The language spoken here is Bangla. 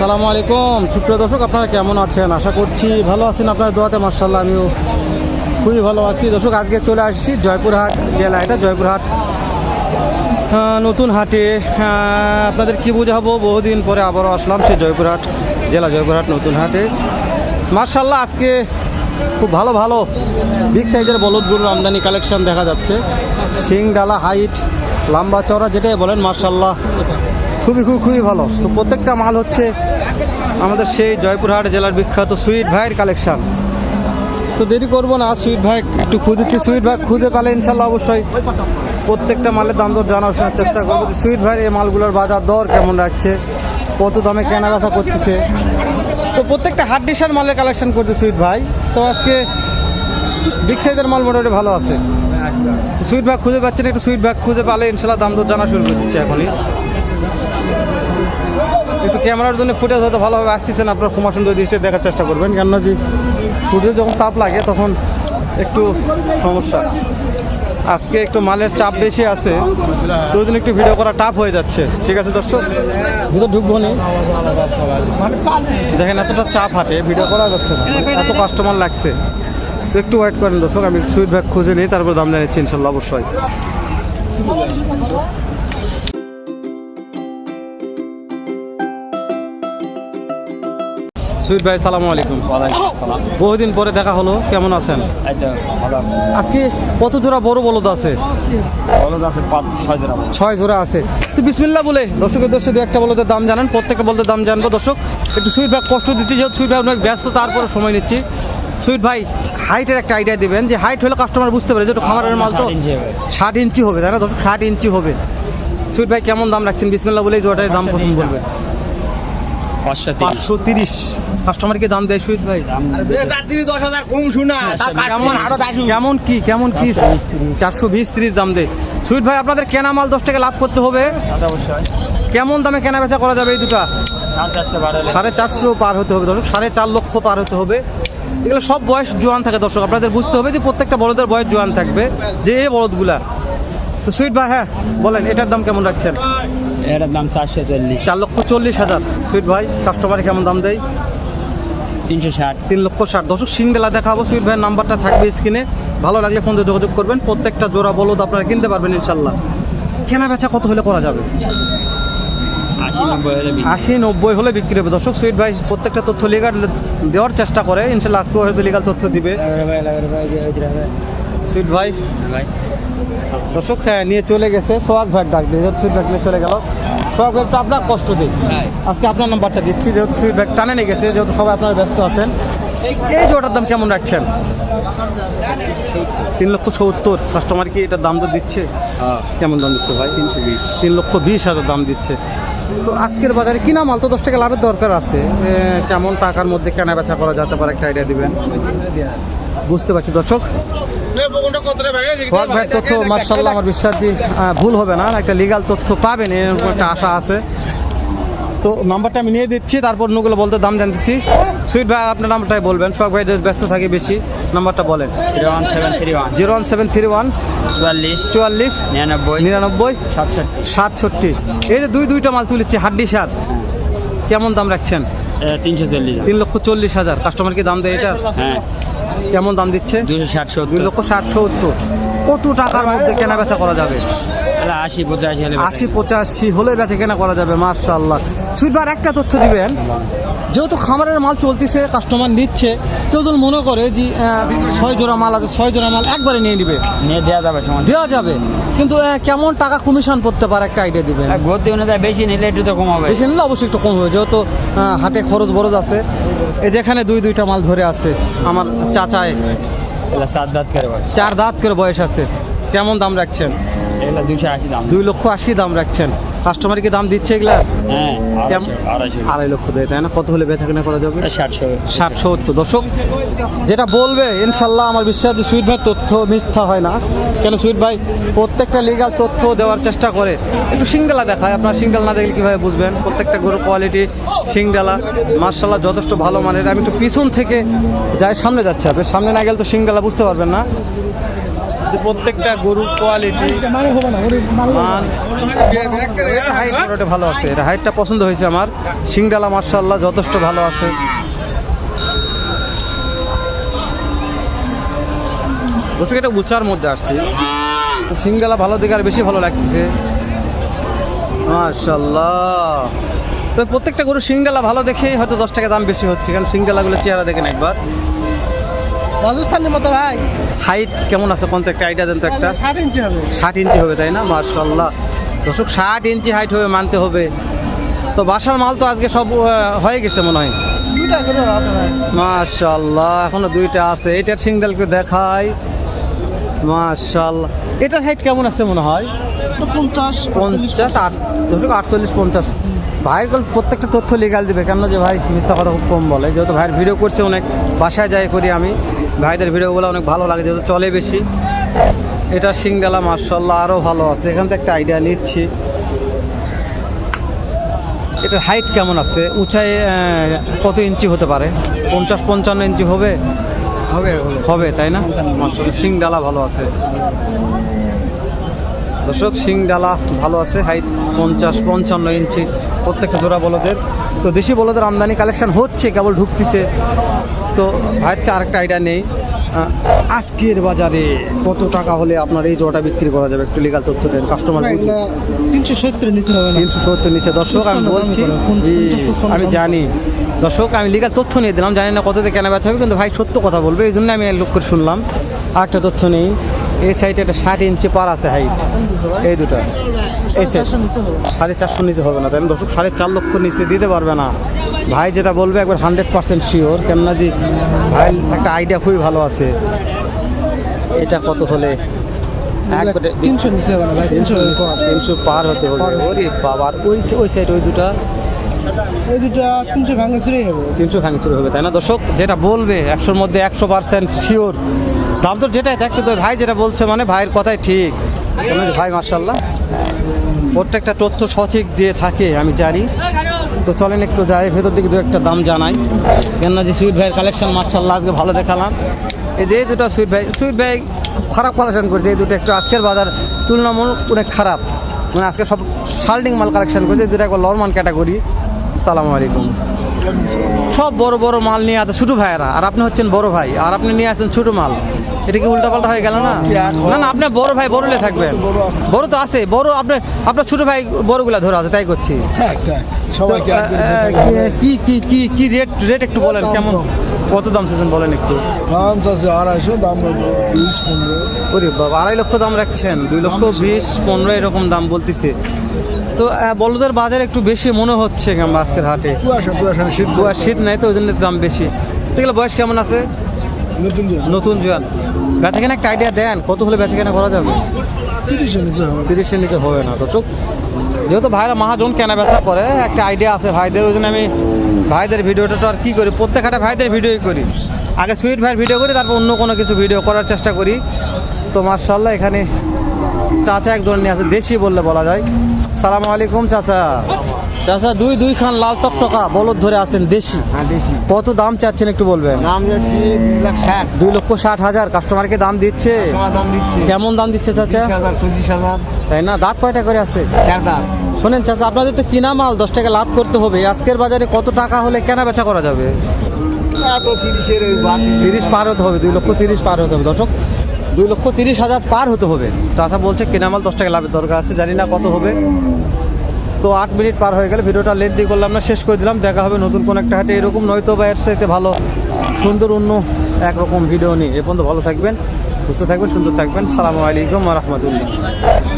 আসসালামু আলাইকুম। সুপ্রিয় দর্শক, আপনারা কেমন আছেন? আশা করছি ভালো আছেন। আপনার দোয়াতে মার্শাল্লাহ আমিও খুবই ভালো আছি। দর্শক, আজকে চলে আসছি জয়পুরহাট জেলা এটা জয়পুরহাট নতুন হাটে। আপনাদের কি বোঝাবো? বহুদিন পরে আবারও আসলাম সেই জয়পুরহাট জেলা জয়পুরহাট নতুন হাটে। মার্শাল্লাহ আজকে খুব ভালো ভালো বিগ সাইজের বলদ গরুর আমদানি কালেকশন দেখা যাচ্ছে। শিং ডালা হাইট লম্বা চওড়া, যেটাই বলেন মার্শাল্লাহ খুবই খুবই খুবই ভালো। তো প্রত্যেকটা মাল হচ্ছে আমাদের সেই জয়পুরহাট জেলার বিখ্যাত সুইট ভাইয়ের কালেকশান। তো দেরি করব না, সুইট ভাই একটু খুঁজেছি। সুইট ভাই খুঁজে পেলে ইনশাল্লাহ অবশ্যই প্রত্যেকটা মালের দাম দর জানার শোনার চেষ্টা করব যে সুইট ভাইয়ের এই মালগুলোর বাজার দর কেমন রাখছে, কত দামে কেনা বেচা করতেছে। তো প্রত্যেকটা হাট ডিশার মালের কালেকশন করছে সুইট ভাই। তো আজকে বিগ সাইজের মাল মোটামুটি ভালো আছে। সুইট ভাগ খুঁজে পাচ্ছেন একটু সুইট ভাগ খুঁজে পেলে ইনশাল্লাহ দাম দর জানা শুরু করে দিচ্ছে এখনই। একটু ক্যামেরার জন্য ফুটেজ হয়তো ভালোভাবে আসতেছেন আপনার ক্ষমা সুন্দর দৃষ্টি দেখার চেষ্টা করবেন। কেননা যে সূর্যের যখন তাপ লাগে, তখন একটু সমস্যা। আজকে একটু মালের চাপ বেশি আছে। জন্য একটু ভিডিও করা টাফ হয়ে যাচ্ছে। ঠিক আছে, দর্শক? ভিডিও ঢুকবো নি। দেখেন, এতটা চাপ হাটে। ভিডিও করা যাচ্ছে না। এত কাস্টমার লাগছে। তো একটু ওয়েট করেন, দর্শক। আমি সুইট ব্যাগ খুঁজে নিই, তারপর দাম জানাচ্ছি ইনশাল্লাহ, অবশ্যই। সুইট ভাই সালামু আলাইকুম। বহুদিন পরে দেখা হলো কেমন আছেন? আজকে কত জোড়া বড় বলদ আছে? ছয় জোড়া আছে। তো বিসমিল্লা বলে দর্শকের দর্শক একটা বলদের দাম জানেন প্রত্যেকটা বলতে দাম জানব। দর্শক একটু সুইট ভাই কষ্ট দিচ্ছি যেহেতু সুইট ভাই অনেক ব্যস্ত তারপরে সময় নিচ্ছি। সুইট ভাই হাইটের একটা আইডিয়া দিবেন যে হাইট হলে কাস্টমার বুঝতে পারে যেহেতু খামারের মাল তো ষাট ইঞ্চি হবে। তাই না দর্শক? ষাট ইঞ্চি হবে। সুইট ভাই কেমন দাম রাখছেন? বিসমিল্লা বলেই জোড়াটার দাম প্রথম বলবে পাঁচশো তিরিশ। তিরিশ। কাস্টমারকে দাম দেয় সুইট ভাই? দাম দশ হাজার কম শোনা কেমন? কেমন কি কেমন কি? চারশো বিশ ত্রিশ। দাম দেয়। সুইট ভাই আপনাদের কেনা মাল দশ টাকা লাভ করতে হবে। অবশ্যই। কেমন দামে কেনা বেচা করা যাবে এই দুটা? সাড়ে চারশো পার হতে হবে দর্শক। সাড়ে চার লক্ষ পার হতে হবে। এগুলো সব বয়স জোয়ান থাকে দর্শক। আপনাদের বুঝতে হবে যে প্রত্যেকটা বলদের বয়স জোয়ান থাকবে যে এই বলদগুলা। তো সুইট ভাই হ্যাঁ বলেন এটার দাম কেমন রাখছেন? এটার দাম চারশো চল্লিশ। চার লক্ষ চল্লিশ হাজার। সুইট ভাই কাস্টমারে কেমন দাম দেয়? তিনশো ষাট। তিন লক্ষ ষাট। দর্শক সিঙ্গেলা দেখাবো সুইট ভাইয়ের নাম্বারটা থাকবে স্ক্রিনে। ভালো লাগলে ফোন যোগাযোগ করবেন। প্রত্যেকটা জোড়া বলদ আপনারা কিনতে পারবেন ইনশাল্লাহ। কেনা বেচা কত হলে করা যাবে? আশি নব্বই হলে বিক্রি। হবে। দর্শক সুইট ভাই প্রত্যেকটা তথ্য লিগাল দেওয়ার চেষ্টা করে। ইনশাল্লাহ আজকেও হয়তো লিগাল তথ্য দিবে। সুইট ভাই ভাই। দর্শক হ্যাঁ নিয়ে চলে গেছে সোহাগ ভাই ডাক দিয়ে। যেহেতু সুইট ব্যাগ নিয়ে চলে গেল। সোহাগ ভাই একটু আপনার কষ্ট দিই আজকে আপনার নাম্বারটা দিচ্ছি যেহেতু সুইট ব্যাগ টানে নিয়ে গেছে যেহেতু সবাই আপনার ব্যস্ত আছেন। এই জোটার দাম কেমন রাখছেন? তিন লক্ষ সত্তর। কাস্টমার কি এটার দাম তো দিচ্ছে? কেমন দাম দিচ্ছে ভাই? তিনশো বিশ। তিন লক্ষ বিশ হাজার দাম দিচ্ছে। তো আজকের বাজারে কিনা মাল? তো দশ টাকা লাভের দরকার আছে। কেমন টাকার মধ্যে কেনা বেচা করা যেতে পারে? একটা আইডিয়া দিবেন। বুঝতে পারছি দর্শক। সোহাগ ভাই তথ্য মার্শাল্লাহ আমার বিশ্বাস যে ভুল হবে না একটা লিগাল তথ্য পাবেন এরকম একটা আশা আছে। তো নাম্বারটা আমি নিয়ে দিচ্ছি তারপর অন্যগুলো বলতে দাম জানতেছি। সুইট ভাই আপনার নাম্বারটাই বলবেন সোহাগ ভাই ব্যস্ত থাকে বেশি নাম্বারটা বলেন। Three one seven three one. Zero one seven three one. চুয়াল্লিশ। চুয়াল্লিশ। নিরানব্বই। নিরানব্বই। সাতষট্টি। সাতষট্টি। এই যে দুই দুইটা মাল তুলেছি হাড্ডি সাত। কেমন দাম রাখছেন? তিনশো চল্লিশ তিন লক্ষ চল্লিশ হাজার। কাস্টমার কি দাম দেয় এটা? হ্যাঁ। কেমন দাম দিচ্ছে? দুশো ষাট দুই সত্তর। লক্ষ ষাট সত্তর। কত টাকার মধ্যে কেনা বেচা করা যাবে? আশি পঁচাশি হলে আশি পঁচাশি হলে বেচে কেনা করা যাবে মার্শাল্লাহ সুইটবার একটা তথ্য দিবেন যেহেতু খামারের মাল চলতেছে কাস্টমার নিচ্ছে কেউ যদি মনে করে যে ছয় জোড়া মাল আছে ছয় জোড়া মাল একবারে নিয়ে নিবে। নিয়ে দেওয়া যাবে সমস্যা দেওয়া যাবে কিন্তু কেমন টাকা কমিশন করতে পারে একটা আইডিয়া দিবেন। আর গতি অনুযায়ী বেশি নিলে একটু তো কম হবে। বেশি নিলে অবশ্যই একটু কম হবে যেহেতু হাটে খরচ বরচ আছে। এই যেখানে দুই দুইটা মাল ধরে আছে আমার চাচায়। এগুলো দাঁত করে বয়স। চার দাঁত করে বয়স আছে কেমন দাম রাখছেন? এগুলো দুশো আশি দাম দুই লক্ষ আশি দাম রাখছেন। কাস্টমার কি দাম দিচ্ছে এগুলা? হ্যাঁ আড়াই লক্ষ দেয় তাই না? কত হলে বেচা কেনা করা যাবে? ষাটশো ষাট সত্তর। দর্শক যেটা বলবে ইনশাল্লাহ আমার বিশ্বাস যে সুইট ভাই তথ্য মিথ্যা হয় না। কেন সুইট ভাই প্রত্যেকটা লিগাল তথ্য দেওয়ার চেষ্টা করে। একটু সিংডালা দেখায় আপনার সিংডাল না দেখলে কীভাবে বুঝবেন? প্রত্যেকটা গরুর কোয়ালিটি সিংডালা মার্শাল্লাহ যথেষ্ট ভালো মানের। আমি একটু পিছন থেকে যাই সামনে যাচ্ছে আপনি। সামনে না গেলে তো সিংডালা বুঝতে পারবেন না। প্রত্যেকটা গরুর কোয়ালিটি মান ভালো আছে। হাইটটা পছন্দ হয়েছে আমার। সিংডালা মার্শাল্লাহ যথেষ্ট ভালো আছে। দর্শক, এটা উঁচার মধ্যে আসছে। তো সিংডালা ভালো দিকে আর বেশি ভালো লাগতেছে। মার্শাল্লাহ তো প্রত্যেকটা গরু সিংডালা ভালো দেখেই হয়তো দশ টাকা দাম বেশি হচ্ছে, কারণ সিংডালাগুলো চেহারা দেখেন একবার। রাজস্থানের মতো ভাই। হাইট কেমন আছে? কোন একটা আইডিয়া দেন তো একটা? ষাট ইঞ্চি হবে। ষাট ইঞ্চি হবে তাই না? মার্শাল্লাহ দর্শক ষাট ইঞ্চি হাইট হবে মানতে হবে। তো বাসার মাল তো আজকে সব হয়ে গেছে মনে হয়। দুইটা করে আছে ভাই মার্শাল্লাহ এখনও দুইটা আছে। এটার সিঙ্গেলকে দেখাই। মার্শাল্লাহ এটার হাইট কেমন আছে মনে হয়? পঞ্চাশ পঞ্চাশ আট দর্শক আটচল্লিশ পঞ্চাশ। ভাইয়ের কল প্রত্যেকটা তথ্য লিগাল দিবে কেন যে ভাই মিথ্যা কথা খুব কম বলে। যেহেতু ভাইয়ের ভিডিও করছে অনেক বাসায় যাই করি আমি। ভাইদের ভিডিওগুলো অনেক ভালো লাগে যেহেতু চলে বেশি। এটা সিংডালা মার্শাল্লাহ আরও ভালো আছে। এখান থেকে একটা আইডিয়া নিচ্ছি। এটার হাইট কেমন আছে? উঁচাই কত ইঞ্চি হতে পারে? পঞ্চাশ পঞ্চান্ন ইঞ্চি হবে? হবে হবে। তাই না? সিংডালা ভালো আছে। দর্শক সিংডালা ভালো আছে হাইট পঞ্চাশ পঞ্চান্ন ইঞ্চি। প্রত্যেকটা জোড়া বলদের। তো দেশি বলদের আমদানি কালেকশন হচ্ছে কেবল ঢুকতেছে। তো ভাইয়ের আরেকটা আইডিয়া নেই। আজকের বাজারে কত টাকা হলে আপনার এই জোড়াটা বিক্রি করা যাবে? একটু লিগাল তথ্য দেন কাস্টমার তিনশো সত্তর নিচে হবে তিনশো সত্তর নিচে। দর্শক আমি বলছি আমি জানি। দর্শক আমি লিগাল তথ্য নিয়ে দিলাম জানি না কততে কেনা বেচা হবে কিন্তু ভাই সত্য কথা বলবে এই জন্য আমি লোক করে শুনলাম। আর একটা তথ্য নেই। এই সাইডে একটা ষাট ইঞ্চি পার আছে হাইট এই দুটো। এই সাইড সাড়ে চারশো নিচে হবে না তাই না? দর্শক সাড়ে চার লক্ষ নিচে দিতে পারবে না। ভাই যেটা বলবে একবার হান্ড্রেড পার্সেন্ট শিওর কেননা যে ভাই একটা আইডিয়া খুবই ভালো আছে। এটা কত হলে? তিনশো নিচে হবে না ভাই তিনশো তিনশো পার হতে হবে। ওরে বাবার ওই ওই সাইড ওই দুটা? ওই দুটা তিনশো হবে। তিনশো ভাঙচুর হবে তাই না? দর্শক যেটা বলবে একশোর মধ্যে একশো পার্সেন্ট শিওর দাম তো যেটা এটা একটু তো ভাই যেটা বলছে মানে ভাইয়ের কথাই ঠিক। ভাই মার্শাল্লাহ প্রত্যেকটা তথ্য সঠিক দিয়ে থাকে, আমি জানি। তো চলেন একটু যাই, ভেতর দিকে দু একটা দাম জানাই। কেননা যে সুইট ভাইয়ের কালেকশন মার্শাল্লাহ আজকে ভালো দেখালাম। এই যে দুটো সুইট ভাই সুইট ভাই খারাপ কালেকশন করছে, এই দুটো একটু আজকের বাজার তুলনামূলক অনেক খারাপ। মানে আজকে সব শাল্ডিং মাল কালেকশন করছে, যেটা একবার লরমান ক্যাটাগরি সালামু আলাইকুম। সব বড় বড় মাল নিয়ে আছে ছোট ভাইয়েরা। আর আপনি হচ্ছেন বড় ভাই আর আপনি নিয়ে আসেন ছোট মাল। এটা কি উল্টাপাল্টা হয়ে গেল না? না না আপনি বড় ভাই বড়লে থাকবেন বড় তো আছে বড় আপনি আপনার ছোট ভাই বড়গুলা ধরে আছে তাই করছি। কি কি কি কি রেট রেট একটু বলেন কেমন? কত দাম বলেন একটু? দাম চাচ্ছে আড়াইশো দাম বিশ পনেরো। বাবা আড়াই লক্ষ দাম রাখছেন দুই লক্ষ বিশ পনেরো এরকম দাম বলতেছে। তো বলদের বাজার একটু বেশি মনে হচ্ছে আজকের হাটে। শীত শীত নাই তো ওই জন্য দাম বেশি। দেখলে বয়স কেমন আছে? নতুন জোয়ান। বেচাকেনা একটা আইডিয়া দেন কত হলে বেচাকেনা করা যাবে? তিরিশের নিচে হবে। তিরিশের নিচে হবে না দর্শক। যেহেতু ভাইরা মহাজন কেনা বেচা করে একটা আইডিয়া আছে ভাইদের ওই জন্য আমি ভাইদের ভিডিওটা তো আর কী করি? প্রত্যেক হাটে ভাইদের ভিডিওই করি। আগে সুইট ভাইয়ের ভিডিও করি তারপর অন্য কোনো কিছু ভিডিও করার চেষ্টা করি। তো মার্শাল্লাহ এখানে চাচা এক ধরনের আছে দেশি বললে বলা যায়। সালাম আলাইকুম চাচা। চাচা দুই দুই খান লাল টকটকা বলদ ধরে আছেন দেশি। হ্যাঁ কত দাম চাচ্ছেন একটু বলবেন? দাম যাচ্ছে দুই লক্ষ ষাট হাজার কাস্টমারকে দাম দিচ্ছে? কেমন দাম দিচ্ছে চাচা? পঁচিশ হাজার। তাই না? দাঁত কয়টা করে আছে? চার দাম শোনেন চাচা আপনাদের তো কিনা মাল দশ টাকা লাভ করতে হবে। আজকের বাজারে কত টাকা হলে কেনা বেচা করা যাবে? তিরিশ পার হতে হবে দুই লক্ষ তিরিশ পার হতে হবে। দর্শক দুই লক্ষ তিরিশ হাজার পার হতে হবে। চাচা বলছে কেনামাল দশ টাকা লাভের দরকার আছে, জানি না কত হবে। তো আট মিনিট পার হয়ে গেলে ভিডিওটা লেট দিয়ে করলাম না, শেষ করে দিলাম। দেখা হবে নতুন কোনো একটা হাটে এরকম, নয়তো বা এর সাথে ভালো, সুন্দর, অন্য একরকম ভিডিও নিয়ে। এ পর্যন্ত ভালো থাকবেন, সুস্থ থাকবেন, সুন্দর থাকবেন। সালামু আলাইকুম রহমতুল্লাহ।